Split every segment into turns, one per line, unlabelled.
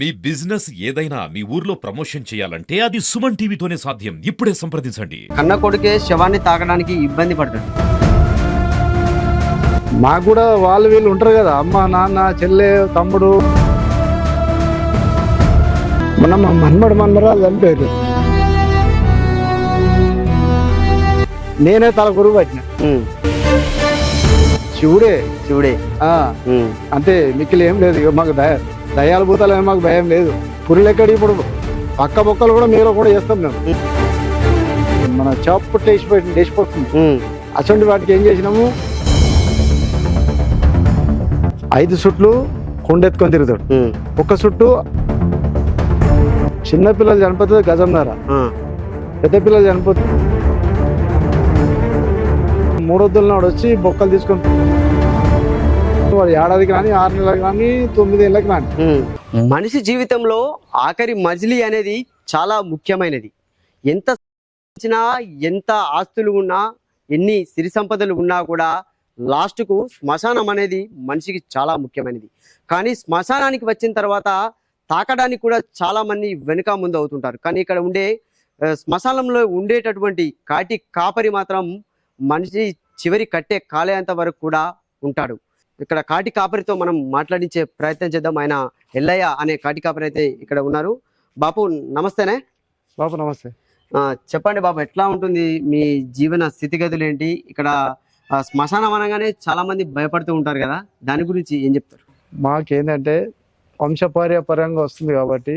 మీ business ఏదైనా మీ ఊర్లో promotion చేయాలంటే అది సుమన్ టీవీతోనే సాధ్యం. ఇప్పుడే సంప్రదించండి.
కన్న కొడుకే శవాన్ని తాకడానికి ఇబ్బంది పడతాడు
మాకు కూడా వాళ్ళు వీళ్ళు ఉంటారు కదా అమ్మ నాన్న చెల్లె తమ్ముడు. మొన్న మా మన్మడు మన్మరాలు చనిపోయారు నేనే తల గురువు పట్టిన. శివుడే.
శివుడే.
అంతే మిక్కిలి ఏం లేదు ఇక మాకు దయ. దయాల భూతాలు మాకు భయం లేదు. పురులు ఎక్కడి ఇప్పుడు? పక్క బొక్కలు కూడా మీరు కూడా చేస్తాం మేము. మన చాప్ టేసిపోయి టేసిపోతుంది అటువంటి వాటికి ఏం చేసినాము? ఐదు చుట్లు కొండెత్తుకొని తిరుగుతాడు. ఒక్క చుట్టూ చిన్న పిల్లలు చనిపోతుంది గజంన్నర
ఆ,
పెద్ద పిల్లలు చనిపోతుంది మూడొద్దుల నాడు వచ్చి బొక్కలు తీసుకొని వాడు ఏడాదికి రాని ఆరు నెలలకు రాని తొమ్మిది ఏళ్ళకి రాని.
మనిషి జీవితంలో ఆఖరి మజిలీ అనేది చాలా ముఖ్యమైనది. ఎంత సంపాదించినా, ఎంత ఆస్తులు ఉన్నా ఎన్ని సిరి సంపదలు ఉన్నా కూడా లాస్ట్కు శ్మశానం అనేది మనిషికి చాలా ముఖ్యమైనది. కానీ శ్మశానానికి వచ్చిన తర్వాత తాకడానికి కూడా చాలా మంది వెనుక ముందు అవుతుంటారు. కానీ ఇక్కడ ఉండే శ్మశానంలో ఉండేటటువంటి కాటి కాపరి మాత్రం మనిషి చివరి కట్టే కాలేంత వరకు కూడా ఉంటాడు. ఇక్కడ కాటి కాపరితో మనం మాట్లాడించే ప్రయత్నం చేద్దాం. ఆయన ఎల్లయ్య అనే కాటి కాపరి అయితే ఇక్కడ ఉన్నారు. బాపు నమస్తేనే.
బాబు నమస్తే.
చెప్పండి బాబు ఎట్లా ఉంటుంది మీ జీవన స్థితిగతులు ఏంటి? ఇక్కడ శ్మశానం అనగానే చాలా మంది భయపడుతూ ఉంటారు కదా దాని గురించి ఏం చెప్తారు?
మాకేంటంటే వంశపార్యపరంగా వస్తుంది కాబట్టి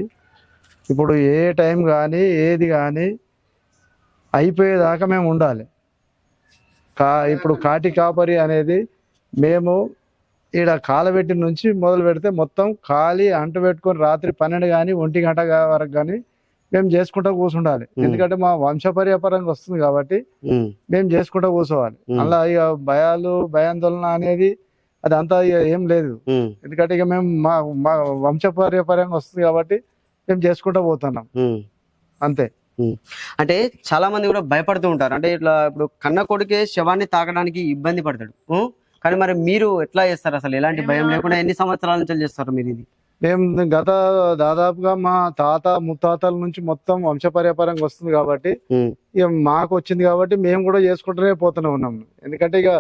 ఇప్పుడు ఏ టైం కానీ ఏది కానీ అయిపోయేదాకా మేము ఉండాలి. కా ఇప్పుడు కాటి కాపరి అనేది మేము ఈడ కాలబెట్టి నుంచి మొదలు పెడితే మొత్తం ఖాళీ అంటు పెట్టుకొని రాత్రి పన్నెండు కానీ ఒంటి గంట వరకు కానీ మేము చేసుకుంటూ కూర్చుండాలి. ఎందుకంటే మా వంశపర్యపరంగా వస్తుంది కాబట్టి మేము. చేసుకుంటూ కూర్చోవాలి. అలా ఇక భయాలు భయాందోళన అనేది అది అంతా ఇక ఏం లేదు. ఎందుకంటే ఇక మేము మా మా వంశపార్యపరంగా వస్తుంది కాబట్టి మేము చేసుకుంటూ పోతున్నాం. అంతే.
అంటే చాలా మంది కూడా భయపడుతూ ఉంటారు. అంటే ఇట్లా ఇప్పుడు కన్న కొడుకే శవాన్ని తాకడానికి ఇబ్బంది పడతాడు? కానీ మరి మీరు ఎట్లా చేస్తారు అసలు? ఎలాంటి భయం లేకుండా ఎన్ని సంవత్సరాల నుంచి చేస్తారు మీరు ఇది?
మేము గత దాదాపుగా మా తాత ముత్తాతల నుంచి మొత్తం వంశపర్యపరంగా వస్తుంది కాబట్టి ఇక మాకు వచ్చింది కాబట్టి మేము కూడా చేసుకుంటూనే పోతూనే ఉన్నాం. ఎందుకంటే ఇక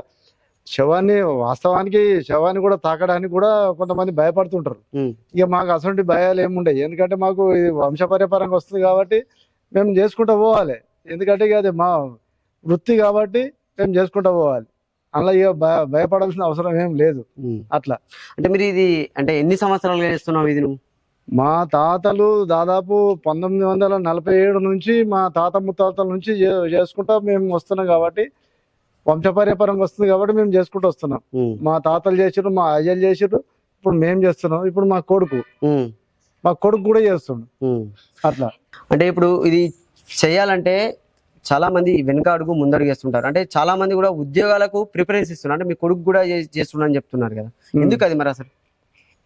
శవాన్ని వాస్తవానికి శవాన్ని కూడా తాకడానికి కూడా కొంతమంది భయపడుతుంటారు. ఇక మాకు అటువంటి భయాలు ఏముండవు ఎందుకంటే మాకు ఇది వంశపర్యపరంగా వస్తుంది కాబట్టి మేము చేసుకుంటూ పోవాలి. ఎందుకంటే ఇక అది మా వృత్తి కాబట్టి మేము చేసుకుంటూ పోవాలి. అలా భయపడాల్సిన అవసరం ఏం లేదు. అట్లా.
అంటే మీరు ఇది అంటే ఎన్ని సంవత్సరాలుగా చేస్తున్నావు ఇది నువ్వు?
మా తాతలు దాదాపు పంతొమ్మిది వందల నలభై ఏడు నుంచి మా తాత ముత్తాతల నుంచి చేసుకుంటా మేము వస్తున్నాం కాబట్టి వంశపర్యపరంగా వస్తుంది కాబట్టి మేము చేసుకుంటూ వస్తున్నాం. మా తాతలు చేసారు మా అయ్యలు చేసారు ఇప్పుడు మేము చేస్తున్నాం. ఇప్పుడు మా కొడుకు. మా కొడుకు కూడా చేస్తుండు. అట్లా.
అంటే ఇప్పుడు ఇది చేయాలంటే చాలా మంది వెనుక అడుగు ముందడుగు చేస్తుంటారు అంటే చాలా మంది కూడా ఉద్యోగాలకు ప్రిఫరెన్స్ ఇస్తున్నారు. అంటే మీ కొడుకు కూడా చేస్తున్నారని చెప్తున్నారు కదా. ఎందుకు అది మరి అసలు?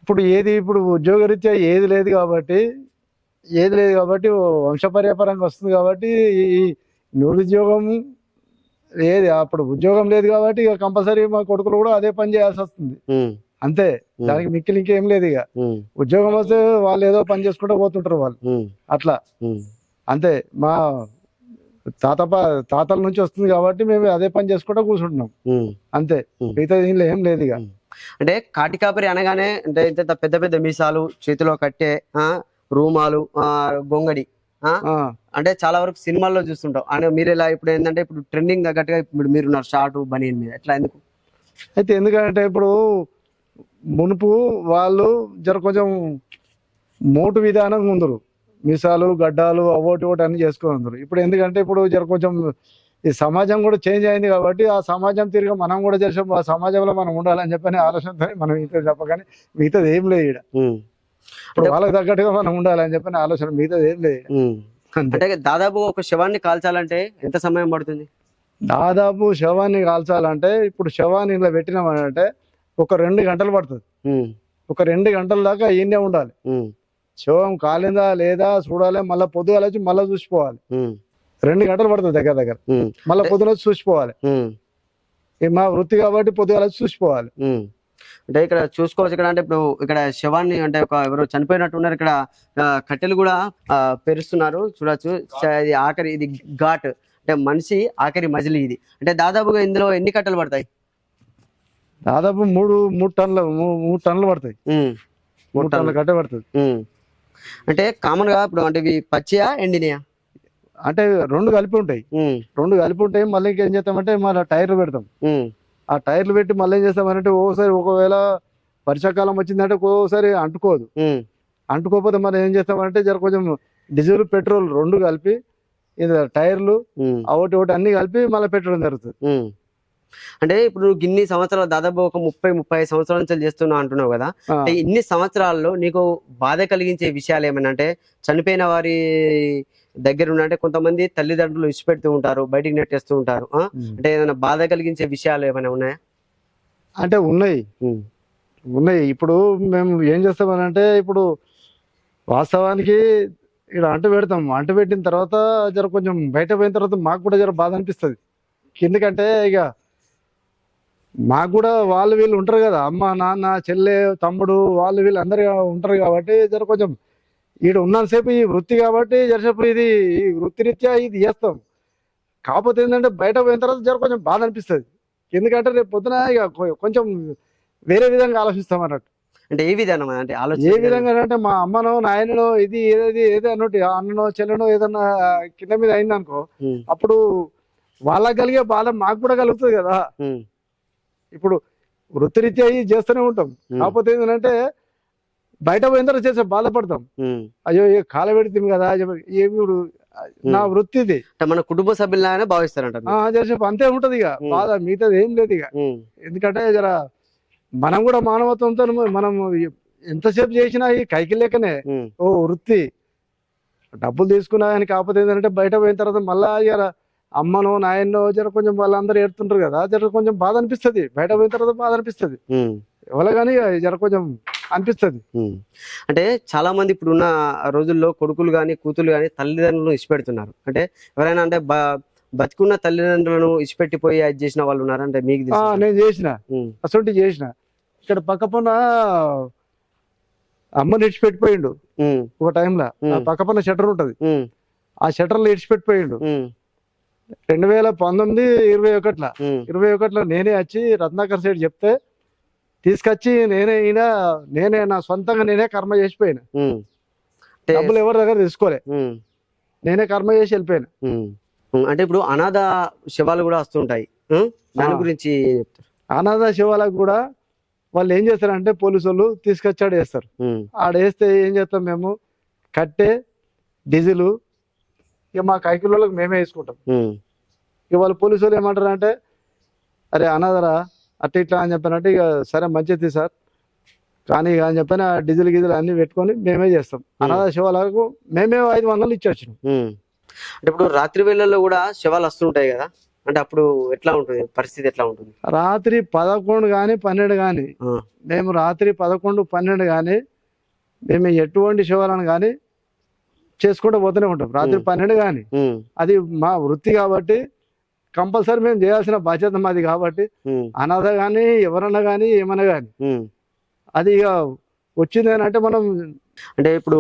ఇప్పుడు ఏది ఇప్పుడు ఉద్యోగరీత్యా ఏది లేదు కాబట్టి ఏది లేదు కాబట్టి వంశపర్యపరంగా వస్తుంది కాబట్టి ఈ నిరుద్యోగం ఏది అప్పుడు ఉద్యోగం లేదు కాబట్టి ఇక కంపల్సరీ మా కొడుకులు కూడా అదే పని చేయాల్సి వస్తుంది. అంతే. దానికి మిక్కిలి ఇంకేం లేదు ఇక. ఉద్యోగం వస్తే వాళ్ళు ఏదో పని చేసుకుంటూ పోతుంటారు వాళ్ళు. అట్లా. అంతే. మా తాత తాతల నుంచి వస్తుంది కాబట్టి మేము అదే పని చేసుకుంటూ కూర్చుంటున్నాం. అంతే. మిగతా దీనిలో ఏం లేదు ఇక.
అంటే కాటి కాపరి అనగానే అంటే ఇంత పెద్ద పెద్ద మీసాలు చేతిలో కట్టే రూమాలు గొంగడి అంటే చాలా వరకు సినిమాల్లో చూస్తుంటాం. అంటే మీరు ఇలా ఇప్పుడు ఏంటంటే ఇప్పుడు ట్రెండింగ్ తగ్గట్టుగా ఇప్పుడు మీరు షార్ట్ బనీన్ మీద. ఎట్లా ఎందుకు?
అయితే ఎందుకంటే ఇప్పుడు మునుపు వాళ్ళు జర కొంచెం మోటు విధానంగా ఉందరు. మిసాలు గడ్డాలు అవోటి ఒకటి అన్ని చేసుకుని ఉందరు ఇప్పుడు ఎందుకంటే ఇప్పుడు జర కొంచెం ఈ సమాజం కూడా చేంజ్ అయింది కాబట్టి ఆ సమాజం తిరిగి మనం కూడా చేసాం ఆ సమాజంలో మనం ఉండాలని చెప్పని ఆలోచనతో మనం మిగతా చెప్పగానే మిగతాది ఏం లేదు
ఉమ్,
ఇప్పుడు వాళ్ళకి తగ్గట్టుగా మనం ఉండాలని చెప్పని ఆలోచన మిగతాది ఏం లేదు.
అంటే దాదాపు ఒక శవాన్ని కాల్చాలంటే ఎంత సమయం పడుతుంది?
దాదాపు శవాన్ని కాల్చాలంటే ఇప్పుడు శవాన్ని ఇలా పెట్టినామంటే ఒక రెండు గంటలు పడుతుంది. ఒక రెండు గంటల దాకా ఈయనే ఉండాలి. శవం కాలిందా లేదా చూడాలి మళ్ళీ పొద్దుగాల వచ్చి మళ్ళీ చూసిపోవాలి. రెండు గంటలు పడుతుంది దగ్గర దగ్గర. మళ్ళీ పొద్దున వచ్చి చూసిపోవాలి. మా వృత్తి కాబట్టి పొద్దుగాల వచ్చి చూసిపోవాలి.
అంటే ఇక్కడ చూసుకోవచ్చు ఇక్కడ అంటే ఇప్పుడు ఇక్కడ శవాన్ని అంటే ఒక ఎవరు చనిపోయినట్టు ఉన్నారు. ఇక్కడ కట్టెలు కూడా పెరుస్తున్నారు. చూడొచ్చు. ఇది ఆఖరి ఇది ఘాట్. అంటే మనిషి ఆఖరి మజిలీ ఇది. అంటే దాదాపుగా ఇందులో ఎన్ని కట్టెలు పడతాయి?
దాదాపు మూడు మూడు టన్నులు మూడు టన్నులు పడతాయి. మూడు టన్నుల కట్టే పడుతుంది.
అంటే కామన్గా ఇప్పుడు అంటే ఇవి పచ్చియా ఎండినయా?
అంటే రెండు కలిపి ఉంటాయి. రెండు కలిపి ఉంటాయి మళ్ళీ ఇంకేం చేస్తామంటే మళ్ళీ టైర్లు పెడతాం. ఆ టైర్లు పెట్టి మళ్ళీ ఏం చేస్తామంటే ఓసారి ఒకవేళ వర్షాకాలం వచ్చిందంటే ఒక్కోసారి అంటుకోదు. అంటుకోకపోతే మనం ఏం చేస్తామంటే జర కొంచెం డీజిల్ పెట్రోల్ రెండు కలిపి ఇది టైర్లు ఒకటి ఒకటి అన్ని కలిపి మళ్ళీ పెట్టడం జరుగుతుంది.
అంటే ఇప్పుడు నువ్వు ఇన్ని సంవత్సరాలు దాదాపు ఒక ముప్పై ముప్పై సంవత్సరాల నుంచి చేస్తున్నావు అంటున్నావు కదా. అంటే ఇన్ని సంవత్సరాల్లో నీకు బాధ కలిగించే విషయాలు ఏమైనా అంటే చనిపోయిన వారి దగ్గర ఉన్న అంటే కొంతమంది తల్లిదండ్రులు ఇచ్చిపెడుతూ ఉంటారు బయటికి నెట్టేస్తూ ఉంటారు. అంటే ఏదైనా బాధ కలిగించే విషయాలు ఏమైనా ఉన్నాయా?
అంటే ఉన్నాయి. ఉన్నాయి. ఇప్పుడు మేము ఏం చేస్తామనంటే ఇప్పుడు వాస్తవానికి ఇక్కడ అంటు పెడతాం. అంటు పెట్టిన తర్వాత జర కొంచెం బయట పోయిన తర్వాత మాకు కూడా జర బాధ అనిపిస్తుంది. ఎందుకంటే ఇక మాకు కూడా వాళ్ళు వీళ్ళు ఉంటారు కదా అమ్మ నాన్న చెల్లె తమ్ముడు వాళ్ళు వీళ్ళు అందరు ఉంటారు కాబట్టి జర కొంచెం ఈడ ఉన్నంతసేపు ఈ వృత్తి కాబట్టి జరసేపు ఇది ఈ వృత్తిరీత్యా ఇది చేస్తాం. కాకపోతే ఏంటంటే బయట పోయిన తర్వాత జర కొంచెం బాధ అనిపిస్తుంది. ఎందుకంటే రేపు పొద్దున ఇక కొంచెం వేరే విధంగా ఆలోచిస్తాం అన్నట్టు.
అంటే ఏ విధానం అంటే
ఏ
ఆలోచన
విధంగా అంటే మా అమ్మనో నాయననో ఇది ఏది ఏది అన్నట్టు అన్ననో చెల్లెనో ఏదన్నా కింద మీద అయింది అనుకో
ఉమ్,
అప్పుడు వాళ్ళకి కలిగే బాధ మాకు కూడా కలుగుతుంది కదా. ఇప్పుడు వృత్తిరీత్యా ఇది చేస్తూనే ఉంటాం. కాకపోతే ఏంటంటే బయట పోయిన తర్వాత చేసే బాధపడతాం. అయ్యో ఏ కాల పెడితే కదా ఏమి నా వృత్తి ఇది
మన కుటుంబ సభ్యులనే భావిస్తారంట
అంతే ఉంటది ఇక. బాధ మిగతాది ఏం లేదు ఇక. ఎందుకంటే జర మనం కూడా మానవత్వంతో మనం ఎంతసేపు చేసినా ఈ కైకి లేకనే ఓ వృత్తి. డబ్బులు తీసుకున్నా కానీ కాకపోతే ఏంటంటే బయట పోయిన తర్వాత మళ్ళా జర అమ్మనో నాయన్నో జర కొంచెం వాళ్ళందరూ ఏడుతుంటారు కదా జర కొంచెం బాధ అనిపిస్తుంది. బయట పోయిన తర్వాత బాధ అనిపిస్తుంది.
ఉమ్,
ఎవరు కానీ జర కొంచెం అనిపిస్తుంది.
అంటే చాలా మంది ఇప్పుడున్న రోజుల్లో కొడుకులు కానీ కూతురు కానీ తల్లిదండ్రులను ఇచ్చిపెడుతున్నారు అంటే ఎవరైనా అంటే బ బతికున్న తల్లిదండ్రులను ఇచ్చిపెట్టిపోయి అది చేసిన వాళ్ళు ఉన్నారా? అంటే మీకు
నేను చేసిన. అసొంటి చేసిన. ఇక్కడ పక్క పన్న అమ్మ ఇడిచిపెట్టిపోయిండు ఒక టైంలో. ఆ
ఉమ్.
పక్క పన్న షటర్ ఉంటది ఆ షటర్లో ఇడిచిపెట్టిపోయిండు రెండు వేల పంతొమ్మిది ఇరవై ఒకటిలో ఇరవై ఒకటిలో నేనే వచ్చి రత్నాకర్ సైడ్ చెప్తే తీసుకొచ్చి నేనే ఈయన నేనే నా సొంతంగా నేనే కర్మ చేసిపోయిన. డబ్బులు ఎవరి దగ్గర తీసుకోలే. నేనే కర్మ చేసి వెళ్ళిపోయాను.
అంటే ఇప్పుడు అనాథ శవాలు కూడా వస్తుంటాయి. దాని. గురించి
అనాథ శివాలకు కూడా వాళ్ళు ఏం చేస్తారంటే పోలీసు వాళ్ళు తీసుకొచ్చి ఆడ వేస్తారు. ఆడ వేస్తే ఏం చేస్తాం మేము? కట్టే డీజిల్ ఇక మా కైకిలోళ్ళకి మేమే వేసుకుంటాం. ఇక వాళ్ళు పోలీసు వాళ్ళు ఏమంటారు అంటే అరే అనాథరా అట్ట ఇట్లా అని చెప్పానంటే ఇక సరే మంచిది సార్. కానీ ఇక అని చెప్పిన డీజిల్ గీజిల్ అన్ని పెట్టుకొని మేమే చేస్తాం. అనాథ శివాలకు మేమే ఐదు వందలు ఇచ్చొచ్చినాం.
ఉమ్. అంటే ఇప్పుడు రాత్రి వేళల్లో కూడా శవాలు వస్తుంటాయి కదా? అంటే అప్పుడు ఎట్లా ఉంటుంది? పరిస్థితి ఎట్లా ఉంటుంది?
రాత్రి పదకొండు కానీ పన్నెండు కానీ మేము రాత్రి పదకొండు పన్నెండు కానీ మేము ఎటువంటి శివాలను కానీ చేసుకుంటూ పోతూనే ఉంటాం. రాత్రి. పన్నెండు కానీ అది మా వృత్తి కాబట్టి కంపల్సరీ మేము చేయాల్సిన బాధ్యత మాది కాబట్టి అనాథ కానీ ఎవరన్నా కానీ ఏమన్నా కానీ. అది ఇక వచ్చింది అని అంటే మనం
అంటే ఇప్పుడు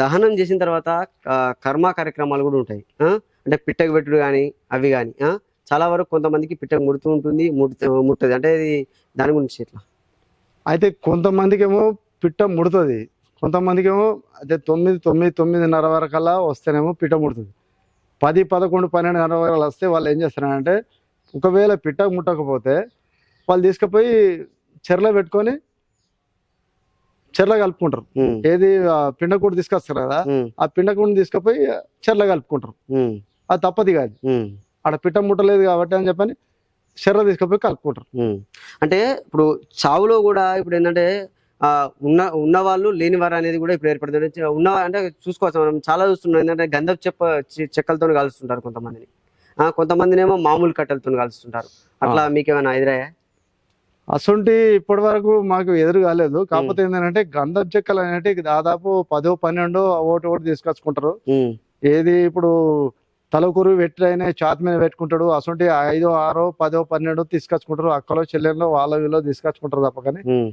దహనం చేసిన తర్వాత కర్మ కార్యక్రమాలు కూడా ఉంటాయి? అంటే పిట్టకు పెట్టుడు కానీ అవి కానీ చాలా వరకు కొంతమందికి పిట్టకు ముడుతూ ఉంటుంది ముడుతూ ముట్టదు. అంటే దాని గురించి ఎట్లా?
అయితే కొంతమందికి ఏమో పిట్ట ముడుతుంది. కొంతమందికి ఏమో అదే తొమ్మిది తొమ్మిది తొమ్మిదిన్నర వరకల్లా వస్తేనేమో పిట్ట ముడుతుంది. పది పదకొండు పన్నెండున్నర వరకు వస్తే వాళ్ళు ఏం చేస్తారంటే ఒకవేళ పిట్ట ముట్టకపోతే వాళ్ళు తీసుకుపోయి చెర్లో పెట్టుకొని చెర్ల కలుపుకుంటారు. ఏది పిండకూడు తీసుకొస్తారు కదా ఆ పిండకూడిని తీసుకుపోయి చెర్ల కలుపుకుంటారు. అది తప్పది కాదు. ఆడ పిట్ట ముట్టలేదు కాబట్టి అని చెప్పని చెర్ర తీసుకుపోయి కలుపుకుంటారు.
అంటే ఇప్పుడు చావులో కూడా ఇప్పుడు ఏంటంటే ఉన్న ఉన్న వాళ్ళు లేని వారు అనేది కూడా ఇప్పుడు ఏర్పడుతుంది. ఉన్న అంటే చూసుకోవచ్చు మనం. చాలా చూస్తున్నాం. ఏంటంటే గంధపు చెప్ప చెక్కలతో కలుస్తుంటారు కొంతమందిని. ఆ, కొంతమందినేమో మామూలు కట్టెలతో కలుస్తుంటారు. అట్లా మీకు ఏమైనా ఎదురయ్యా?
అసొంటి ఇప్పటి వరకు మాకు ఎదురు కాలేదు. కాకపోతే ఏంటంటే గంధం చెక్కలు అనేవి దాదాపు పదో పన్నెండో ఒకటి ఒకటి తీసుకొచ్చుకుంటారు. ఏది ఇప్పుడు తలకూరు వెట్రైన చాతి మీద పెట్టుకుంటాడు. అసొంటి ఐదో ఆరో పదో పన్నెండు తీసుకొచ్చుకుంటారు. అక్కలో చెల్లెల్లో వాళ్ళ వీళ్ళు తీసుకొచ్చుకుంటారు తప్ప కానీ
ఉమ్,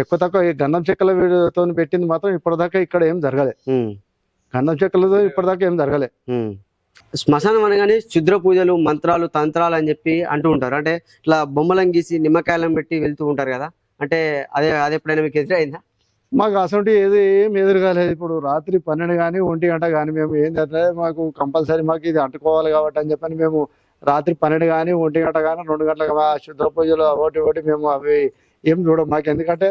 ఎక్కువ తక్కువ ఈ గంధం చెక్కల వీడితో పెట్టింది మాత్రం ఇప్పటిదాకా ఇక్కడ ఏం జరగలే. గంధం చెక్కలతో ఇప్పటిదాకా ఏం జరగలే.
శ్మశానం అనగానే క్షుద్ర పూజలు మంత్రాలు తంత్రాలు అని చెప్పి అంటూ ఉంటారు. అంటే ఇట్లా బొమ్మలను గీసి నిమ్మకాయలను పెట్టి వెళ్తూ ఉంటారు కదా. అంటే అదే అది ఎప్పుడైనా మీకు ఎదురైందా?
మాకు అసొంటి ఏది ఏం ఎదురుగాలేదు. ఇప్పుడు రాత్రి పన్నెండు కానీ ఒంటి గంట కానీ మేము ఏంటంటే మాకు కంపల్సరీ మాకు ఇది అంటుకోవాలి కాబట్టి అని చెప్పని మేము రాత్రి పన్నెండు కానీ ఒంటి గంట కానీ రెండు గంటలకు మా శుద్ర పూజలు ఒకటి ఒకటి మేము అవి ఏం చూడం మాకు ఎందుకంటే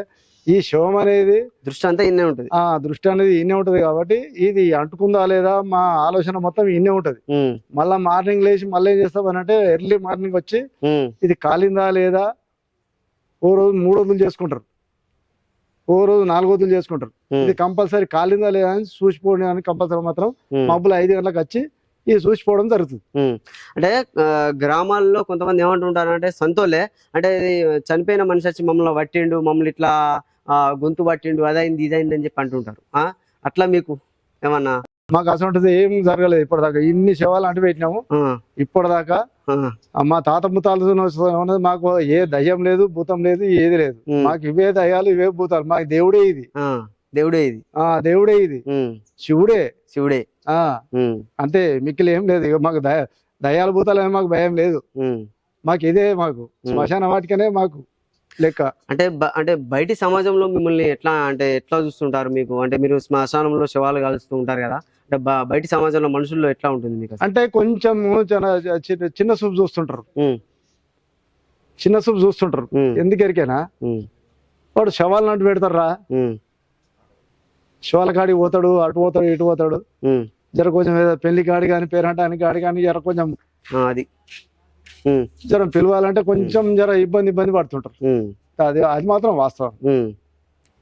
ఈ శవం అనేది
దృష్టి అంతా ఇన్నే ఉంటుంది.
ఆ దృష్టి అనేది ఇన్నే ఉంటది కాబట్టి ఇది అంటుకుందా లేదా మా ఆలోచన మొత్తం ఇన్నే ఉంటది. మళ్ళా మార్నింగ్ లేచి మళ్ళీ ఏం చేస్తాం అని అంటే ఎర్లీ మార్నింగ్ వచ్చి ఇది కాలిందా లేదా? ఓ రోజు మూడు వందలు చేసుకుంటారు. ఓ రోజు నాలుగు వందలు చేసుకుంటారు. ఇది కంపల్సరీ కాలిందా లేదా అని అని కంపల్సరీ మాత్రం. మబ్బులు ఐదు గంటలకు వచ్చి ఇది చూసిపోవడం జరుగుతుంది.
అంటే గ్రామాల్లో కొంతమంది ఏమంటుంటారు అంటే సంతోలే అంటే చనిపోయిన మనిషి వచ్చి మమ్మల్ని పట్టిండు మమ్మల్ని ఇట్లా ఆ, గొంతు పట్టిండు అదైంది ఇదైంది అని చెప్పి అంటుంటారు? అట్లా మీకు ఏమన్నా?
మాకు అసలు ఏం జరగలేదు ఇప్పటిదాకా. ఇన్ని శవాలు అంటు పెట్టినాము. ఇప్పటిదాకా మా తాత ముత్తాలు మాకు ఏ దయ్యం లేదు భూతం లేదు ఏది లేదు. మాకు ఇవే దయ్యాలు ఇవే భూతాలు. మాకు దేవుడే ఇది.
ఆ, దేవుడే ఇది.
ఆ దేవుడే ఇది. శివుడే.
శివుడే.
అంతే మిక్కిలి ఏం లేదు. ఇక మాకు దయ దయ్యాల భూతాలు మాకు భయం లేదు. మాకు ఇదే మాకు. శ్మశాన వాటికనే మాకు లెక్క.
అంటే అంటే బయటి సమాజంలో మిమ్మల్ని ఎట్లా అంటే ఎట్లా చూస్తుంటారు మీకు? అంటే మీరు శ్మశానంలో శవాలు కాలుస్తూ ఉంటారు కదా. అంటే బయటి సమాజంలో మనుషుల్లో ఎట్లా ఉంటుంది మీకు?
అంటే కొంచెం చిన్న సూప్ చూస్తుంటారు. చిన్న సూప్ చూస్తుంటారు. ఎందుకు ఎరికేనా? వాడు శవాలు అంటూ పెడతారా శవాల కాడికి పోతాడు అటు పోతాడు ఇటు పోతాడు. జర కొంచెం ఏదో పెళ్ళి కాడి కానీ పేరంటానికి కాడి కానీ జర కొంచెం
అది.
జర పిలవాలంటే కొంచెం జర ఇబ్బంది ఇబ్బంది పడుతుంటారు. అది అది మాత్రం వాస్తవం.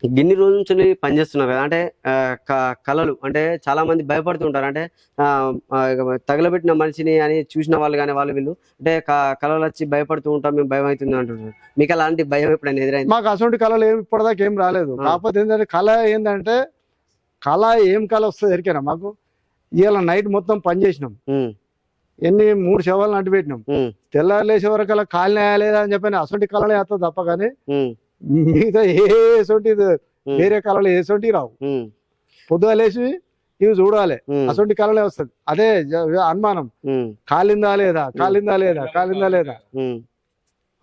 గిన్ని రోజుల నుంచి పనిచేస్తున్నారు కదా అంటే కళలు అంటే చాలా మంది భయపడుతుంటారు. అంటే తగలబెట్టిన మనిషిని అని చూసిన వాళ్ళు కానీ వాళ్ళు వీళ్ళు అంటే కళలు వచ్చి భయపడుతూ ఉంటాం మేము భయం అవుతుంది అంటుంటారు మీకు అలాంటి భయం ఎప్పుడైనా ఎదురైంది?
మాకు అసలు కళలు ఏమి ఇప్పటిదాకా ఏం రాలేదు. కాకపోతే ఏంటంటే కళ ఏంటంటే కళ ఏం కళ వస్తుంది ఎరికేనా మాకు ఇవాళ నైట్ మొత్తం పని చేసినాం. ఎన్ని మూడు శవాలను అంటు పెట్టినాం. తెల్లారి లేచే వరకు అలా కాలు నేయలేదా అని చెప్పని అసొంటి కళలే వస్తుంది తప్ప కానీ మిగతా ఏ సొంటి వేరే కళలు ఏ సొంటి రావు. పొద్దుగా లేచి ఇవి చూడాలి. అసొంటి కళలే వస్తుంది. అదే అనుమానం. కాలిందా లేదా? కాలిందా లేదా? కాలిందా లేదా?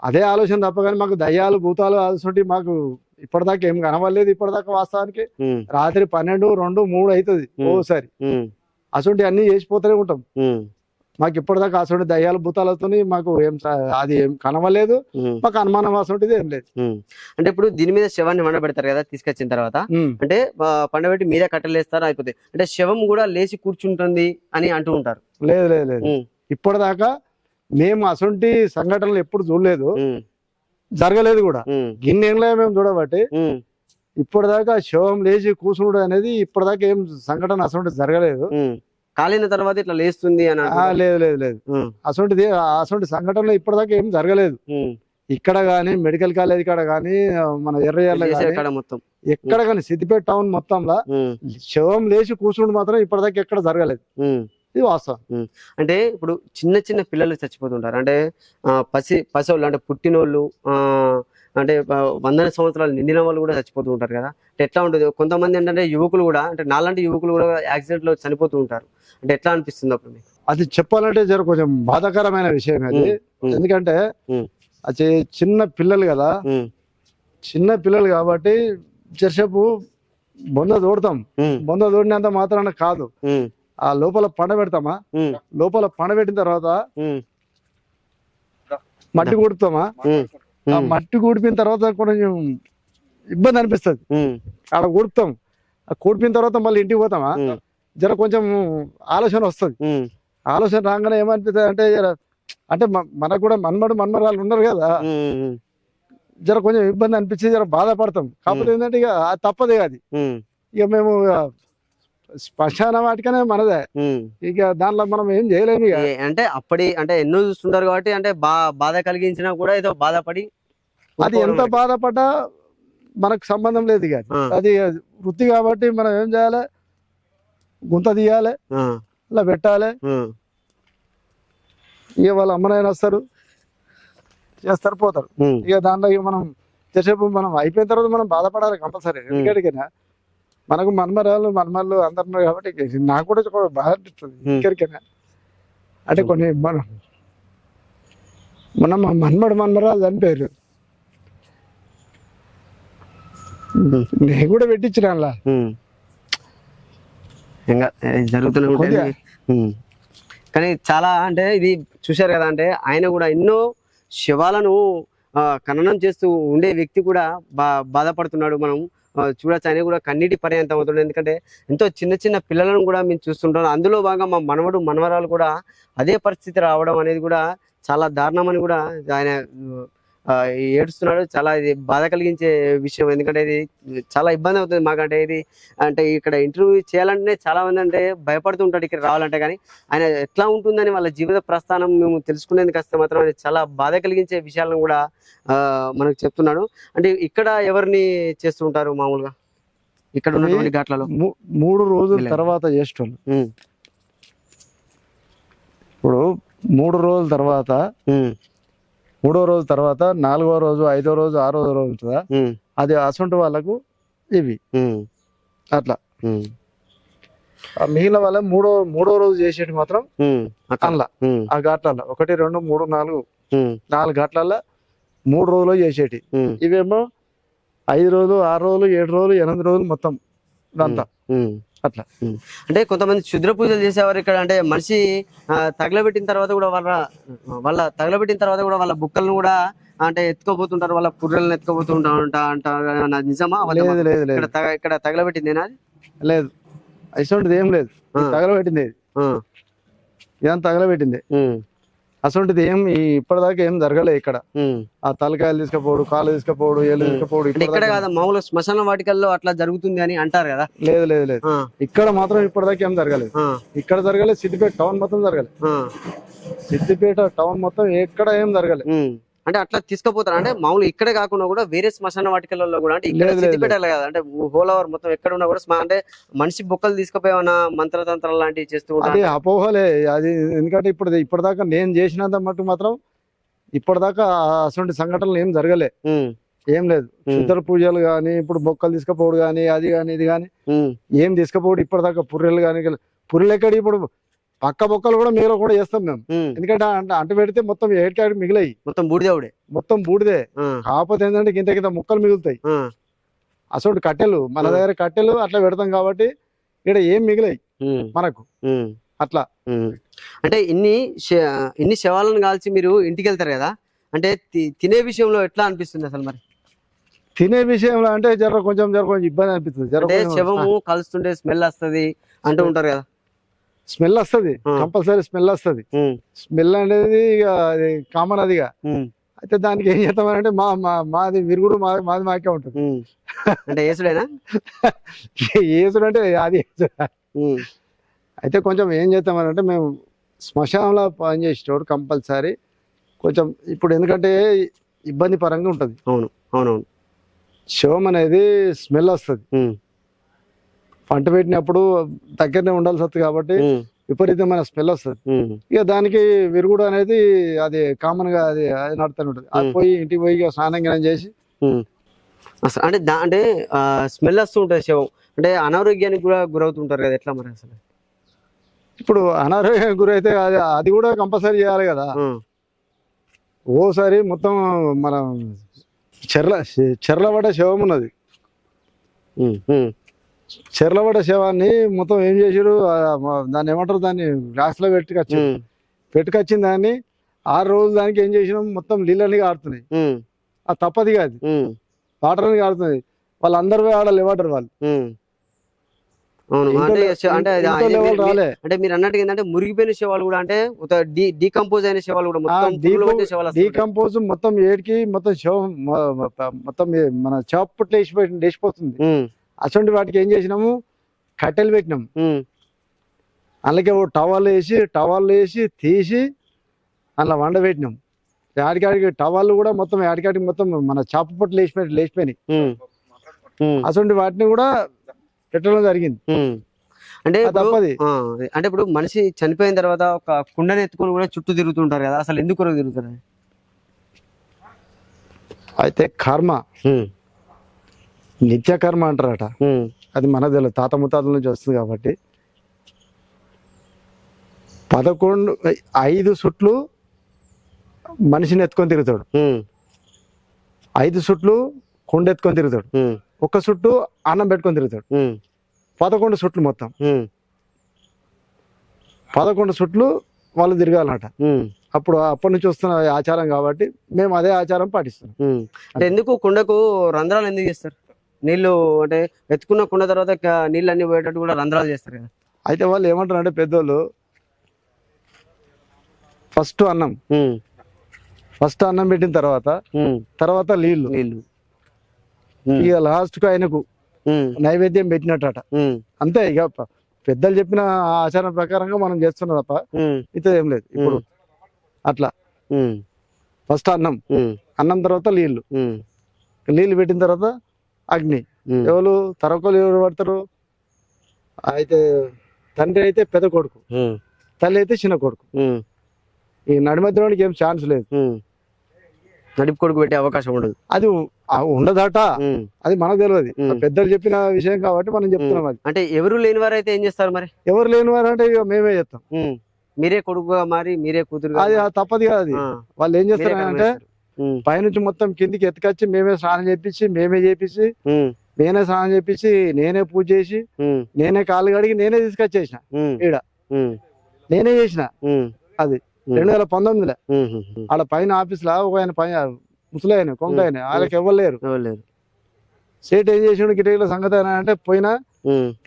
అదే ఆలోచన తప్ప కానీ మాకు దయ్యాలు భూతాలు అసొంటి మాకు ఇప్పటిదాకా ఏం కనవలేదు ఇప్పటిదాకా వాస్తవానికి. రాత్రి పన్నెండు రెండు మూడు అవుతుంది. ఓసారి. అసొంటి అన్ని చేసిపోతూనే ఉంటాం. మాకు ఇప్పటిదాకా అసొంటి దయ్యాలు భూతాలతో మాకు ఏం అది ఏం కనవలేదు మాకు అనుమానం అసొంటిది ఏం లేదు.
అంటే ఇప్పుడు దీని మీద శవాన్ని వండబెడతారు కదా తీసుకొచ్చిన తర్వాత. అంటే పండబెట్టి మీరే కట్టలేస్తారు అయిపోతుంది అంటే శవం కూడా లేచి కూర్చుంటుంది అని అంటూ ఉంటారు.
లేదు లేదు లేదు. ఇప్పటిదాకా మేము అసొంటి సంఘటనలు ఎప్పుడు చూడలేదు. జరగలేదు కూడా.
ఉమ్,
గిన్నెంలో మేము చూడబట్టి ఇప్పటిదాకా శవం లేచి కూర్చుండు అనేది ఇప్పటిదాకా ఏం సంఘటన అసొంటి జరగలేదు.
కాలిన తర్వాత ఇట్లా లేస్తుంది అని.
లేదు లేదు లేదు. అసొంటిది అసొంటి సంఘటనలు ఇప్పటిదాకా ఏం జరగలేదు. ఇక్కడ గానీ మెడికల్ కాలేజ్ కాడ గానీ మన ఎర్రయ్యర్ల గానీ
కాడ మొత్తం.
ఎక్కడ కానీ సిద్దిపేట టౌన్ మొత్తంలో శవం లేచి కూర్చుండు మాత్రం ఇప్పటిదాకా ఎక్కడ జరగలేదు. ఇది వాస్తవం.
అంటే ఇప్పుడు చిన్న చిన్న పిల్లలు చచ్చిపోతుంటారు. అంటే పసి పసివాళ్ళు అంటే పుట్టినోళ్ళు ఆ, అంటే వందల సంవత్సరాలు నిండిన వాళ్ళు కూడా చచ్చిపోతూ ఉంటారు కదా. అంటే ఎట్లా ఉంటుంది? కొంతమంది ఏంటంటే యువకులు కూడా అంటే నాలాంటి యువకులు కూడా యాక్సిడెంట్లో చనిపోతూ ఉంటారు. అంటే ఎట్లా అనిపిస్తుంది అప్పుడు మీకు?
అది చెప్పాలంటే జర కొంచెం బాధాకరమైన విషయం అది. ఎందుకంటే. అది చిన్న పిల్లలు కదా. చిన్న పిల్లలు కాబట్టి జరసేపు బొంద తోడతాం
ఉమ్,
బొంద తోడినంత మాత్రాన కాదు. ఆ లోపల పండ పెడతామా?
ఉమ్,
లోపల పండ పెట్టిన తర్వాత మట్టి కూడుతామా? ఆ మట్టి కూడిపోయిన తర్వాత కొంచెం ఇబ్బంది అనిపిస్తుంది. ఆడ కూడుతాం. ఆ కూడిపోయిన తర్వాత మళ్ళీ ఇంటికి పోతామా? జర కొంచెం ఆలోచన వస్తుంది. ఆలోచన రాగానే ఏమనిపిస్తుంది అంటే అంటే మనకు కూడా మన్మడు మన్మరాలు ఉన్నారు కదా. జర కొంచెం ఇబ్బంది అనిపించి జర బాధపడతాం. కాకపోతే ఏంటంటే ఇక తప్పదే అది. ఇక మేము శ్మశాన వాటికనే మనదే. ఇక దాంట్లో మనం ఏం చేయలేము ఇక.
అంటే అప్పటి అంటే ఎన్నో చూస్తుంటారు కాబట్టి అంటే బా బాధ కలిగించినా కూడా ఏదో బాధపడి
అది ఎంత బాధపడ్డా మనకు సంబంధం లేదు ఇక అది. వృత్తి కాబట్టి మనం ఏం చేయాలి? గుంత తీయాలి. ఇలా పెట్టాలి. ఇక వాళ్ళ అమ్మనాయన వస్తారు. చేస్తారు పోతారు. ఇక దాంట్లో ఇక మనం చేసేపు మనం అయిపోయిన తర్వాత మనం బాధపడాలి కంపల్సరీ. ఎందుకంటే మనకు మన్మరాలు మన్మల్లు అందరు కాబట్టి నాకు కూడా బాధ అనిపిస్తుంది. ఇక్కడికైనా. అంటే కొన్ని మనం మన మా మన్మడు మన్మరాలు చనిపోయారు నేను కూడా పెట్టించిన అలా.
ఇంకా. కానీ చాలా అంటే ఇది చూశారు కదా అంటే ఆయన కూడా ఎన్నో శవాలను ఖననం చేస్తూ ఉండే వ్యక్తి కూడా బా బాధపడుతున్నాడు మనం. చూడొచ్చు. ఆయన కూడా కన్నీటి పర్యంతం అవుతుంది ఎందుకంటే ఎంతో చిన్న చిన్న పిల్లలను కూడా మేము చూస్తుంటాం. అందులో బాగా మా మనవడు మనవరాలు కూడా అదే పరిస్థితి రావడం అనేది కూడా చాలా దారుణమని కూడా ఆయన ఏడుస్తున్నాడు. చాలా ఇది బాధ కలిగించే విషయం. ఎందుకంటే ఇది చాలా ఇబ్బంది అవుతుంది మాకంటే. ఇది అంటే ఇక్కడ ఇంటర్వ్యూ చేయాలంటే చాలా మంది అంటే భయపడుతుంటాడు ఇక్కడ రావాలంటే. కానీ ఆయన ఎట్లా ఉంటుందని వాళ్ళ జీవిత ప్రస్థానం మేము తెలుసుకునేందుకు వస్తే మాత్రం అది చాలా బాధ కలిగించే విషయాలను కూడా మనకు చెప్తున్నాడు. అంటే ఇక్కడ ఎవరిని చేస్తుంటారు మామూలుగా? ఇక్కడ ఉన్నటువంటి ఘాట్లలో.
మూడు రోజుల. తర్వాత చేసేటోళ్ళు. ఇప్పుడు మూడు రోజుల తర్వాత మూడో రోజు తర్వాత నాలుగో రోజు ఐదో రోజు ఆరో రోజు ఉంటుందా? అది అసొంటి వాళ్ళకు ఇవి. అట్లా. మిగిలిన వాళ్ళ మూడో మూడో రోజు చేసేటి మాత్రం
అట్లా.
ఆ ఘాట్లలో ఒకటి రెండు మూడు నాలుగు. నాలుగు ఘాట్లలో మూడు రోజులు చేసేటి. ఇవేమో ఐదు రోజులు ఆరు రోజులు ఏడు రోజులు ఎనిమిది రోజులు మొత్తం ఇదంతా
ఉమ్.
అట్లా.
అంటే కొంతమంది క్షుద్ర పూజలు చేసేవారు ఇక్కడ. అంటే మనిషి ఆ, తగలబెట్టిన తర్వాత కూడా వాళ్ళ వాళ్ళ తగలబెట్టిన తర్వాత కూడా వాళ్ళ బుక్కలను కూడా అంటే ఎత్తుకోపోతుంటారు. వాళ్ళ పుర్రెలను ఎత్తుకోపోతుంటారు అంట అంటారు నిజమా?
లేదు
అబద్ధమా?
లేదు లేదు.
ఇక్కడ తగ- ఇక్కడ తగలబెట్టిందేనా అది?
లేదు. అసొంటిది ఏం లేదు.
ఆ.
తగలబెట్టింది. ఇదంతా తగలబెట్టింది.
ఉమ్,
అసొంటిది ఏం ఈ ఇప్పటిదాకా ఏం జరగలేదు ఇక్కడ. ఆ తలకాయలు తీసుకపోడు కాళ్ళు తీసుకపోడు ఏళ్ళు. తీసుకపోడు
ఇక్కడ కాదు మామూలు శ్మశాన వాటికల్లో అట్లా జరుగుతుంది అని అంటారు కదా.
లేదు లేదు లేదు. ఇక్కడ మాత్రం ఇప్పటిదాకా ఏం జరగలేదు ఇక్కడ జరగలేదు సిద్దిపేట టౌన్ మొత్తం జరగలేదు సిద్దిపేట టౌన్ మొత్తం ఎక్కడ ఏం జరగలేదు.
అంటే అట్లా తీసుకుపోతారు? అంటే మామూలు ఇక్కడే కాకుండా కూడా వేరే శ్మశాన వాటికల్లో కూడా అంటే ఇక్కడ సిద్దిపేటలో కదా అంటే హోల్ ఓవర్ మొత్తం ఎక్కడ ఉన్నా కూడా అంటే మనిషి బొక్కలు తీసుకుపోయేమన్నా మంత్రతంత్రాలు లాంటివి చేస్తూ ఉంటారు?
అది అపోహలే అది ఎందుకంటే ఇప్పుడు ఇప్పటిదాకా నేను చేసినంత మట్టు మాత్రం ఇప్పటిదాకా అటువంటి సంఘటనలు ఏం జరగలే. ఏం లేదు. శుద్ధ పూజలు కానీ ఇప్పుడు బొక్కలు తీసుకపోవడు కానీ అది కానీ ఇది కానీ
ఉమ్,
ఏం తీసుకపోవడు ఇప్పటిదాకా పుర్రెలు కానీ పుర్రెలు ఎక్కడి ఇప్పుడు పక్క బొక్కలు కూడా మీరు కూడా చేస్తాం మేము. ఎందుకంటే అంట అంట పెడితే మొత్తం ఏడికాడి మిగిలాయి.
మొత్తం బూడిదేవుడే.
మొత్తం బూడిదే. కాకపోతే ఏంటంటే గింత గింత ముక్కలు మిగులుతాయి. అసలు కట్టెలు మన. దగ్గర కట్టెలు అట్లా పెడతాం కాబట్టి ఇక్కడ ఏం మిగిలాయి మనకు. అట్లా.
అంటే ఇన్ని ఇన్ని శవాలను కాల్చి మీరు ఇంటికి వెళ్తారు కదా? అంటే తినే విషయంలో ఎట్లా అనిపిస్తుంది అసలు మరి?
తినే విషయంలో అంటే జర కొంచెం జర కొంచెం ఇబ్బంది అనిపిస్తుంది.
శవము కలుస్తుంటే స్మెల్ వస్తది అంటూ ఉంటారు కదా?
స్మెల్ వస్తుంది. కంపల్సరీ స్మెల్ వస్తుంది. స్మెల్ అనేది ఇక అది కామన్ అదిగా అయితే దానికి ఏం చేస్తామనంటే మా మా మాది విరుగుడు మా మాది మాకే ఉంటుంది.
అంటే యేసుడేనా
ఏసుడు. అంటే అది అయితే కొంచెం ఏం చేస్తామనంటే మేము శ్మశానంలో పనిచేసేటోడు కంపల్సరీ కొంచెం ఇప్పుడు ఎందుకంటే ఇబ్బంది పరంగా ఉంటుంది.
అవునవును.
శవం అనేది స్మెల్ వస్తుంది. పంట పెట్టినప్పుడు దగ్గరనే ఉండాల్సి వస్తుంది కాబట్టి విపరీతమైన స్మెల్ వస్తుంది. ఇక దానికి విరుగుడు అనేది అది కామన్గా అది నడుతూనే ఉంటుంది. అది. పోయి ఇంటికి పోయి స్నానం గినం చేసి.
అసలు అంటే దా అంటే స్మెల్ వస్తూ ఉంటుంది శవం. అంటే అనారోగ్యానికి కూడా గురవుతుంటారు కదా ఎట్లా మరి అసలు?
ఇప్పుడు అనారోగ్యం గురైతే అది అది కూడా కంపల్సరీ చేయాలి కదా. ఓసారి మొత్తం మన చెర్ల చెర్లబడ్డ శవం ఉన్నది. చెర్లబడ్డ శవాన్ని మొత్తం ఏం చేసారు దాన్ని ఏమంటారు? దాన్ని గ్లాస్లో పెట్టుకొచ్చి
ఉమ్,
పెట్టుకొచ్చిన దాన్ని ఆరు రోజులు దానికి ఏం చేసినాం? మొత్తం నీళ్ళని
ఉమ్,
అది తప్పది కాదు. వాటర్ అని కారుతుంది వాళ్ళందరూ పోయి ఆడ లేవాటర్ వాళ్ళు.
అంటే మీరు- ఏంటంటే మురిగిపోయిన శవాలు కూడా అంటే డీకంపోజ్ అయిన శవాలు కూడా మొత్తం.
డీకంపోజ్ ఏడికి మొత్తం శవం మొత్తం మన చాపట్లు వేసి లేచిపోతుంది
ఉమ్,
అటువంటి వాటికి ఏం చేసినాము? కట్టెలు పెట్టినాం
ఉమ్,
అందుకే ఓ టవాల్ వేసి టవాల్ వేసి తీసి అలా వండబెట్టినాం. ఆడికాడికి టవాళ్ళు కూడా మొత్తం ఆడికాడికి మొత్తం మన చాప పట్లు లేచిపోయి లేచిపోయినాయి. అటువంటి వాటిని కూడా పెట్టడం జరిగింది.
అంటే
తప్పది.
అంటే ఇప్పుడు మనిషి చనిపోయిన తర్వాత ఒక కుండని ఎత్తుకొని కూడా చుట్టూ తిరుగుతుంటారు కదా అసలు ఎందుకు తిరుగుతారు?
అయితే కర్మ. నిత్య కర్మ అంటారట అది మనకు తెలియదు తాత ముత్తాతల నుంచి వస్తుంది కాబట్టి. పదకొండు ఐదు సుట్లు మనిషిని ఎత్తుకొని తిరుగుతాడు. ఐదు సుట్లు కొండ ఎత్తుకొని తిరుగుతాడు. ఒక్క సుట్టు అన్నం పెట్టుకొని తిరుగుతాడు. పదకొండు సుట్లు మొత్తం. పదకొండు సుట్లు వాళ్ళు తిరగాలన్నట
ఉమ్,
అప్పుడు అప్పటి నుంచి వస్తున్న ఆచారం కాబట్టి మేము అదే ఆచారం పాటిస్తున్నాం.
ఎందుకు కుండకు రంధ్రాలు ఎందుకు చేస్తారు? నీళ్ళు అంటే ఎత్తుకున్న కుండ తర్వాత నీళ్ళు అన్ని పోయేటట్టు కూడా రంధ్రాలు చేస్తారు కదా.
అయితే వాళ్ళు ఏమంటారు అంటే పెద్దోళ్ళు ఫస్ట్ అన్నం. ఫస్ట్ అన్నం పెట్టిన తర్వాత తర్వాత
నీళ్ళు ఉమ్,
ఇక లాస్ట్కు ఆయనకు నైవేద్యం పెట్టినట్టట.
ఉమ్,
అంతే ఇక పెద్దలు చెప్పిన ఆచారం ప్రకారంగా మనం చేస్తున్నాం తప్ప ఇతర ఏం లేదు. ఇప్పుడు అట్లా. ఫస్ట్ అన్నం. అన్నం తర్వాత
నీళ్ళు
నీళ్ళు పెట్టిన తర్వాత అగ్ని. ఎవరు తరకోలు ఎవరు పడతారు? అయితే తండ్రి అయితే పెద్ద కొడుకు. తల్లి అయితే చిన్న కొడుకు. ఈ నడిమధ్యలోనికి ఏం ఛాన్స్ లేదు.
నడిపి కొడుకు పెట్టే అవకాశం ఉండదు.
అది ఉండదట. అది మనకు తెలియదు. పెద్దలు చెప్పిన విషయం కాబట్టి మనం చెప్తున్నాం అది.
అంటే ఎవరు లేని వారు అయితే ఏం చేస్తారు మరి?
ఎవరు లేని వారు అంటే మేమే చెప్తాం
ఉమ్. మీరే కొడుకుగా మారి మీరే కూతురుగా
అది తప్పది కాదు అది. వాళ్ళు ఏం చేస్తారు. అంటే పైనుంచి మొత్తం కిందికి ఎత్తుకొచ్చి మేమే స్నానం చేపించి మేమే చేపించి నేనే స్నానం చేపించి నేనే పూజ చేసి నేనే కాళ్ళు కడిగి నేనే తీసుకొచ్చేసిన ఈడ. నేనే చేసిన. అది. రెండు వేల పంతొమ్మిదిలో. ఆడ పైన ఆఫీస్లో ఒక ఆయన పైన ముసలాయన కొంగ ఆయన వాళ్ళకి ఎవరు లేరు.
ఎవరు లేరు.
సేట్ ఏం చేసిండు గిటేల సంగతి అంటే పోయినా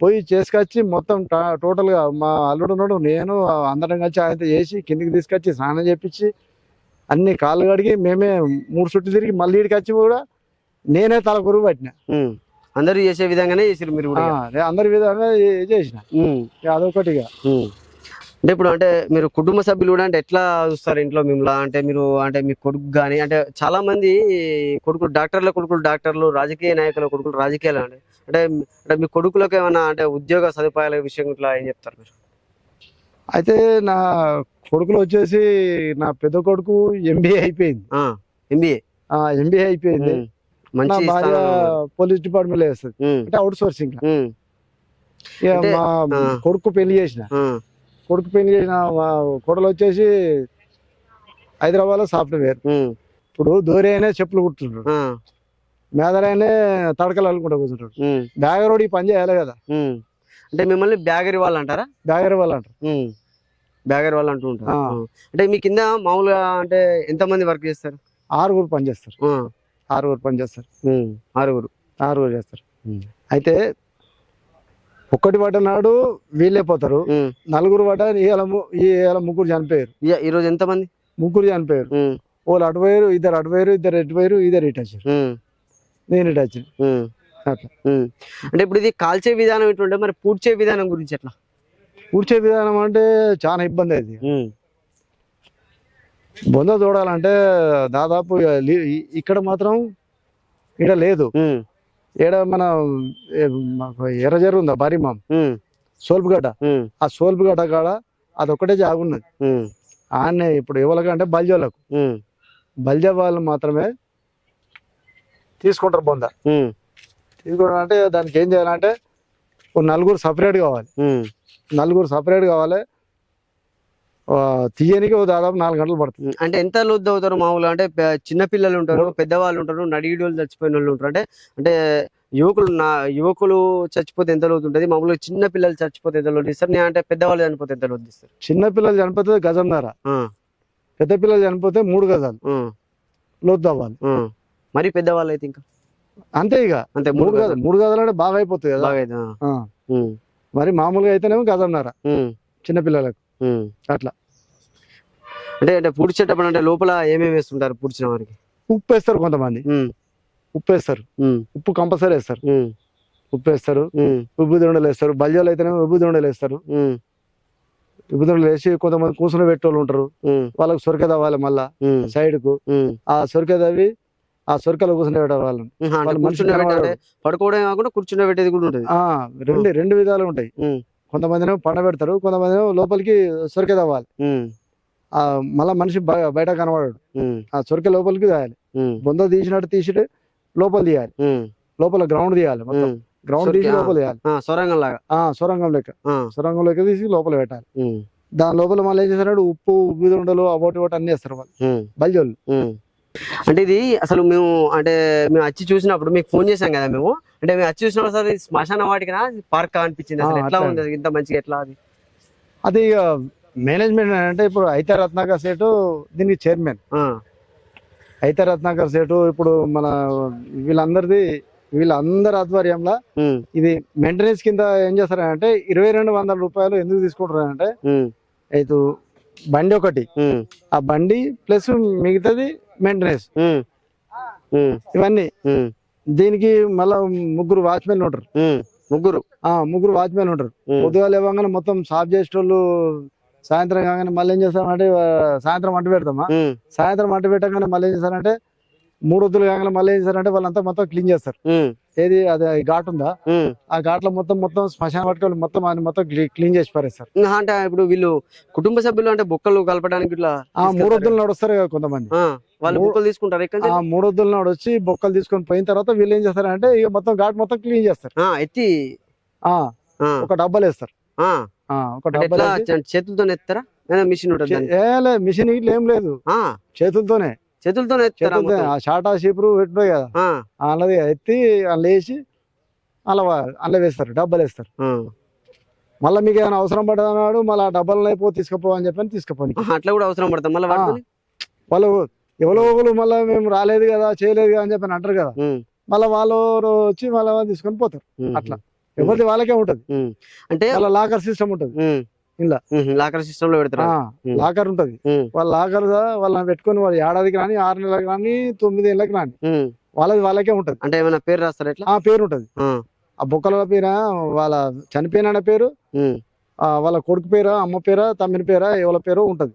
పోయి చేసుకొచ్చి మొత్తం టోటల్గా మా అల్లుడు ఉన్నాడు నేను అందరం కలిసి ఆయన చేసి కిందికి తీసుకొచ్చి స్నానం చేపించి అన్ని కాళ్ళు కడిగి మేమే మూడు చుట్టూ తిరిగి మళ్ళీ ఇడికి వచ్చి కూడా నేనే తల కొరుగు పట్టిన.
అందరూ చేసే విధంగానే చేసారు మీరు కూడా
అందరి విధంగా చేసిన. అదొకటిగా.
అంటే ఇప్పుడు అంటే మీరు కుటుంబ సభ్యులు కూడా అంటే ఎట్లా చూస్తారు ఇంట్లో మిమ్మల్ని? అంటే మీరు అంటే మీ కొడుకు కానీ అంటే చాలా మంది కొడుకులు డాక్టర్ల కొడుకులు డాక్టర్లు రాజకీయ నాయకుల కొడుకులు రాజకీయాలు అంటే అంటే అంటే మీ కొడుకులకు ఏమైనా అంటే ఉద్యోగ సదుపాయాల విషయం ఇట్లా ఏం చెప్తారు మీరు?
అయితే నా కొడుకులు వచ్చేసి నా పెద్ద కొడుకు ఎంబీఏ అయిపోయింది.
ఎంబీఏ
ఎంబీఏ అయిపోయింది. నా భార్య పోలీస్ డిపార్ట్మెంట్లో వేస్తుంది. అంటే అవుట్ సోర్సింగ్ ఇక మా. కొడుకు పెళ్ళి చేసిన. కొడుకు పెళ్ళి చేసిన మా కొడలు వచ్చేసి హైదరాబాద్లో సాఫ్ట్వేర్ ఇప్పుడు దూరే అయినా చెప్పులు కుట్టుంటాడు
ఆ,
మేదరైనా తడకలు అల్లుకుంటా కూర్చుంటాడు
ఉమ్,
బ్యాగర్ రోడ్ ఈ పని చేయాలి కదా.
అంటే మిమ్మల్ని బ్యాగరీ వాళ్ళు అంటారా?
బ్యాగర్ వాళ్ళు అంటారు.
బ్యాగర్ వాళ్ళు అంటూ ఉంటారు. అంటే మీ కింద మామూలుగా అంటే ఎంత మంది వర్క్ చేస్తారు?
ఆరుగురు పని చేస్తారు. ఆరుగురు పని చేస్తారు.
ఆరుగురు.
ఆరుగురు చేస్తారు. అయితే ఒక్కటి పడ్డ నాడు వీళ్ళే పోతారు.
ఉమ్.
నలుగురు పడ్డ ఇవాళ ముగ్గురు చనిపోయారు.
ఇయ- ఈరోజు ఎంత మంది
ముగ్గురు చనిపోయారు. వాళ్ళు అటు పోయారు ఇద్దరు అటు పోయారు ఇద్దరు ఎటు పోయారు ఇద్దరు ఇటు వచ్చారు నేను ఇటు వచ్చాను.
అంటే ఇప్పుడు ఇది కాల్చే విధానం ఎటుంటే మరి పూడ్చే విధానం గురించి ఎట్లా?
కూర్చే విధానం అంటే చాలా ఇబ్బంది అది బొంద చూడాలంటే దాదాపు ఇక్కడ మాత్రం ఇక్కడ లేదు. ఈడ మన ఎర్రజెరు ఉందా బరిమాం? సోల్పుగడ్డ. ఆ సోల్పుగడ్డ కాడ అదొక్కటే జాగున్నది ఆడనే ఇప్పుడు ఎవరికంటే బల్జోళ్ళకు
ఉమ్,
బల్జా వాళ్ళు మాత్రమే తీసుకుంటారు బొంద.
ఉమ్,
తీసుకోవడం అంటే దానికి ఏం చేయాలంటే ఓ నలుగురు సపరేట్ కావాలి. నలుగురు సపరేట్ కావాలి. తీయనికి దాదాపు నాలుగు గంటలు పడుతుంది.
అంటే ఎంత లోతు అవుతారు మామూలుగా? అంటే పె- చిన్న పిల్లలు ఉంటారు పెద్దవాళ్ళు ఉంటారు నడిగిడోళ్ళు చచ్చిపోయిన వాళ్ళు ఉంటారు. అంటే అంటే యువకులు నా యువకులు చచ్చిపోతే ఎంత లోతు ఉంటుంది? మామూలుగా చిన్న పిల్లలు చచ్చిపోతే ఎంత లోతు ఇస్తారు? నేను అంటే పెద్దవాళ్ళు చనిపోతే ఎంత లోతు ఇస్తారు?
చిన్న పిల్లలు చనిపోతే గజంన్నర
ఆ,
పెద్ద పిల్లలు చనిపోతే మూడు గజాలు. లోతు అవ్వాలి.
మరి పెద్దవాళ్ళు అయితే ఇంకా?
అంతే ఇక.
అంతే
మూడు గజాలు. మూడు గజాలు అంటే బాగా అయిపోతుంది కదా.
బాగా అయితే, ఆ.
ఆ.
ఉమ్,
మరి మామూలుగా అయితేనేమో గజంన్నర.
ఉమ్,
చిన్న పిల్లలకు.
ఉమ్.
అట్లా.
అంటే అంటే పూడ్చేటప్పుడు అంటే లోపల ఏమేమి వేస్తుంటారు పూడ్చిన వారికి?
ఉప్పు వేస్తారు కొంతమంది.
ఉమ్,
ఉప్పు వేస్తారు
ఉమ్,
ఉప్పు కంపల్సరీ వేస్తారు.
ఉమ్,
ఉప్పు వేస్తారు
ఉమ్,
ఉబ్బు దొండలు వేస్తారు. బల్జాలు అయితేనేమో ఉబ్బు దొండలు వేస్తారు.
ఉమ్,
ఉబ్బు దొండలు వేసి కొంతమంది కూర్చుని పెట్టేవాళ్ళు ఉంటారు.
ఉమ్,
వాళ్ళకి సొరక తవ్వాలి మళ్ళా
ఉమ్,
సైడ్కు
ఉమ్.
ఆ సొరక తవ్వి ఆ సొరకలో కూర్చుని వాళ్ళు
పడుకోవడం కాకుండా కూర్చుండే పెట్టేది కూడా ఉంటుంది
ఆ రెండు రెండు విధాలు ఉంటాయి. కొంతమంది పండ పెడతారు కొంతమంది లోపలికి సొరక తవ్వాలి మళ్ళా మనిషి బయ- బయట కనబడాడు ఆ సొరక లోపలికి తీయాలి బొంద తీసినట్టు తీసి లోపల తీయాలి లోపల గ్రౌండ్ తీయాలి మొత్తం. గ్రౌండ్ తీసి. లోపల తీయాలి
సొరంగం లాగా
ఆ సొరంగం లెక్క సొరంగం లెక్క తీసి లోపల పెట్టాలి దాని లోపల మళ్ళీ ఏం చేస్తారంటే ఉప్పు అవోటి ఒకటి అన్ని వేస్తారు వాళ్ళు బల్జోళ్ళు.
అంటే ఇది అసలు మేము అంటే మేము వచ్చి చూసినప్పుడు మీకు ఫోన్ చేసాం కదా మేము. అంటే మేము వచ్చి చూసినప్పుడు ఇది శ్మశాన వాటికినా? పార్క్ అనిపించింది. అసలు ఎట్లా. ఉంది? ఇంత మంచిగా ఎట్లా అది?
అది మేనేజ్మెంట్ అంటే ఇప్పుడు అయితే రత్నాకర్ సేటు దీనికి చైర్మన్. అయితే రత్నాకర్ సేటు ఇప్పుడు మన వీళ్ళందరిది వీళ్ళందరి ఆధ్వర్యంలో ఇది మెయింటెనెన్స్ కింద ఏం చేస్తారంటే ఇరవై రెండు వందల రూపాయలు ఎందుకు తీసుకుంటారంటే అయితే బండి ఒకటి. ఆ బండి ప్లస్ మిగతాది మెయింటెనెన్స్ ఇవన్నీ. దీనికి మళ్ళా ముగ్గురు వాచ్మెన్ ఉంటారు.
ముగ్గురు.
ముగ్గురు వాచ్మెన్ ఉంటారు. పొద్దుగా లేవగానే మొత్తం సాఫ్ చేసేటోళ్ళు సాయంత్రం కాగానే మళ్ళీ ఏం చేస్తామంటే సాయంత్రం మంట పెడతామా? సాయంత్రం మంట పెట్టగానే మళ్ళీ ఏం చేస్తారంటే మూడు వద్దులు కాగానే మళ్ళీ ఏం చేస్తారంటే వాళ్ళంతా మొత్తం క్లీన్ చేస్తారు. ఏది అది ఘాట్ ఉందా. ఆ ఘాట్లో మొత్తం మొత్తం శ్మశాన పట్టుకొని మొత్తం ఆయన మొత్తం క్లీన్ చేసి పారేస్తారు.
అంటే ఇప్పుడు వీళ్ళు కుటుంబ సభ్యులు అంటే బొక్కలు కలపడానికి ఇట్లా
మూడు వద్దులు నడుస్తారు కదా కొంతమంది.
వాళ్ళు బొక్కలు తీసుకుంటారు. ఇక్కడ
ఆ మూడు వద్దుల నాడు వచ్చి బొక్కలు తీసుకొని పోయిన తర్వాత వీళ్ళు ఏం చేస్తారంటే ఇక మొత్తం ఘాట్ మొత్తం క్లీన్ చేస్తారు.
ఎత్తి?
ఒక డబ్బాలు వేస్తారు. ఒక
అంటే
డబ్బాలు
చే- చేతులతో ఎత్తారా? మిషన్ ఉంటుంది
మిషన్ ఇట్లా ఏం లేదు.
ఆ,
చేతులతోనే.
చేతులతో ఎత్తారా
చేతులతో
మొత్తం?
ఆ షాటా షీపురు పెట్టిపోయి కదా. అన్నది ఎత్తి అలా వేసి అలా అలా వేస్తారు డబ్బాలు వేస్తారు. మళ్ళీ మీకు ఏమైనా అవసరం పడ్డదన్నాడు మళ్ళీ ఆ డబ్బాలు అయిపో తీసుకుపో అని చెప్పని తీసుకుపోని.
ఆహా, అట్లా కూడా అవసరం పడతాం. మళ్ళీ
వాళ్ళు ఎవరో ఒకరు మళ్ళీ మేము రాలేదు కదా చేయలేదు కదా అని చెప్పని అంటారు కదా. మళ్ళీ వాళ్ళు వచ్చి మళ్ళీ తీసుకొని పోతారు. అట్లా. ఎవరిది వాళ్ళకే ఉంటది.
అంటే
వాళ్ళ లాకర్ సిస్టమ్ ఉంటది. ఇలా.
లాకర్ సిస్టమ్లో పెడతారా.
లాకర్ ఉంటది. వాళ్ళ లాకర్ వాళ్ళని పెట్టుకొని వాళ్ళు ఏడాదికి రాని ఆరు నెలలకు రాని తొమ్మిది ఏళ్ళకి రాని. వాళ్ళది వాళ్ళకే ఉంటది.
అంటే ఏమైనా పేరు రాస్తారా ఎట్లా
ఆ పేరు ఉంటది.
ఆ,
బొక్కల పేర వాళ్ళ చనిపోయిన పేరు వాళ్ళ కొడుకు పేరా అమ్మ పేరా తమ్మిన పేరా ఎవరి పేరు ఉంటది.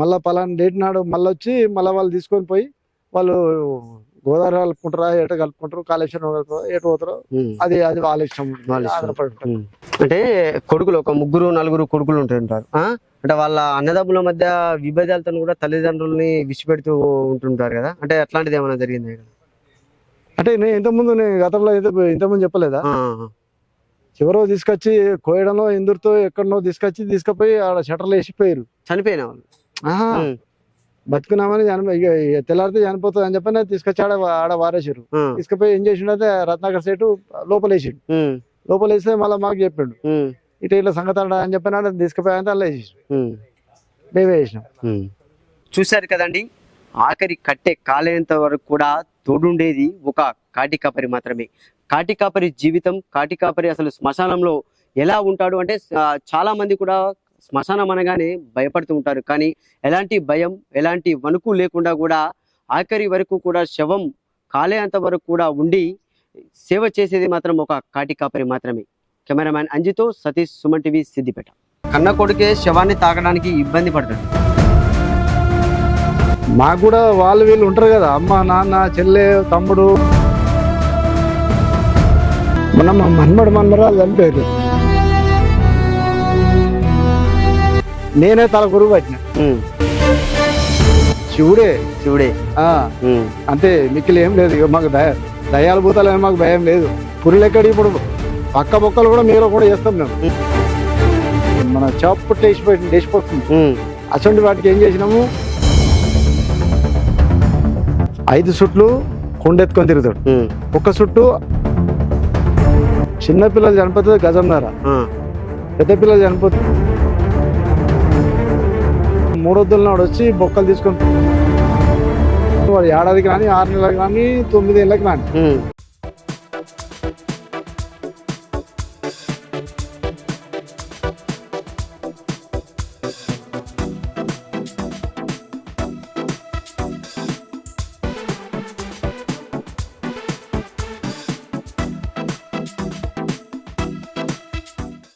మళ్ళా పలానా డేట్ నాడు మళ్ళీ వచ్చి మళ్ళీ వాళ్ళు తీసుకొని పోయి వాళ్ళు గోదావరి కలుపుకుంటారా ఎటు కలుపుకుంటారు కాళేశ్వరం ఎటు పోతారో. అది అది వాళ్ళ ఇష్టం.
అంటే కొడుకులు ఒక ముగ్గురు నలుగురు కొడుకులు ఉంటుంటారు? అంటే వాళ్ళ అన్నదమ్ముల మధ్య విభేదాలతో కూడా తల్లిదండ్రుల్ని విడిచిపెడుతూ ఉంటుంటారు కదా? అంటే అట్లాంటిది ఏమైనా జరిగింది
అంటే నేను ఇంతకుముందు నేను గతంలో ఇంత ఇంతకుముందు చెప్పలేదా? చివరో తీసుకొచ్చి కోయడంలో ఎందురితో ఎక్కడనో తీసుకొచ్చి తీసుకుపోయి ఆడ షటర్లు వేసిపోయారు
చనిపోయిన వాళ్ళు
ఆహా బతుకున్నామని చనిపో ఇక ఇక తెల్లారితే చనిపోతుంది అని చెప్పని తీసుకొచ్చి ఆడ ఆడ వారేసారు తీసుకుపోయి ఏం చేసిండే రత్నాకర్ సేటు లోపలేసిండు.
ఉమ్,
లోపలేస్తే మళ్ళీ మాకు చెప్పిండు. ఇటు ఇట్లా సంగతి అని చెప్పిన తీసుకుపోయి అలా వేసేసాం
ఉమ్.
మేమే వేసినాం
చూశారు కదండి ఆఖరి కట్టె కాలేంత వరకు కూడా తోడుండేది ఒక కాటికాపరి మాత్రమే. కాటికాపరి జీవితం కాటికాపరి అసలు శ్మశానంలో ఎలా ఉంటాడు అంటే చాలా మంది కూడా శ్మశానం అనగానే భయపడుతూ ఉంటారు. కానీ ఎలాంటి భయం ఎలాంటి వణుకు లేకుండా కూడా ఆఖరి వరకు కూడా శవం కాలేంత వరకు కూడా ఉండి సేవ చేసేది మాత్రం ఒక కాటికాపరి మాత్రమే. కెమెరామ్యాన్ అంజితో సతీష్ సుమన్ టీవీ సిద్దిపేట. కన్న కొడుకే శవాన్ని తాకడానికి ఇబ్బంది పడతాడు.
మాకు కూడా వాళ్ళు వీళ్ళు ఉంటారు కదా అమ్మ నాన్న చెల్లె తమ్ముడు. మన మన్మడు మన్మరాలు చనిపోయారు నేనే తల గురువు పట్టిన. శివుడే.
శివుడే.
అంతే మిక్కిలి ఏం లేదు. మాకు దయ దయాలు భూతాలు ఏం మాకు భయం లేదు. పురులెక్కడి ఇప్పుడు? పక్క బొక్కలు కూడా మీరు కూడా చేస్తాం మేము. మన చాపు వేసిపోయి వేసిపోతుంది.
ఉమ్,
అసలు వాటికి ఏం చేసినాము? ఐదు సుట్లు కొండెత్తుకొని తిరుగుతాడు. ఒక్క సుట్టు చిన్న పిల్లలు చనిపోతుంది గజంన్నర పెద్ద పిల్లలు చనిపోతుంది మూడొద్దుల నాడు వచ్చి బొక్కలు తీసుకొని వాడు ఏడాదికి రాని ఆరు నెలలకు రాని తొమ్మిది ఏళ్ళకి
ఉమ్.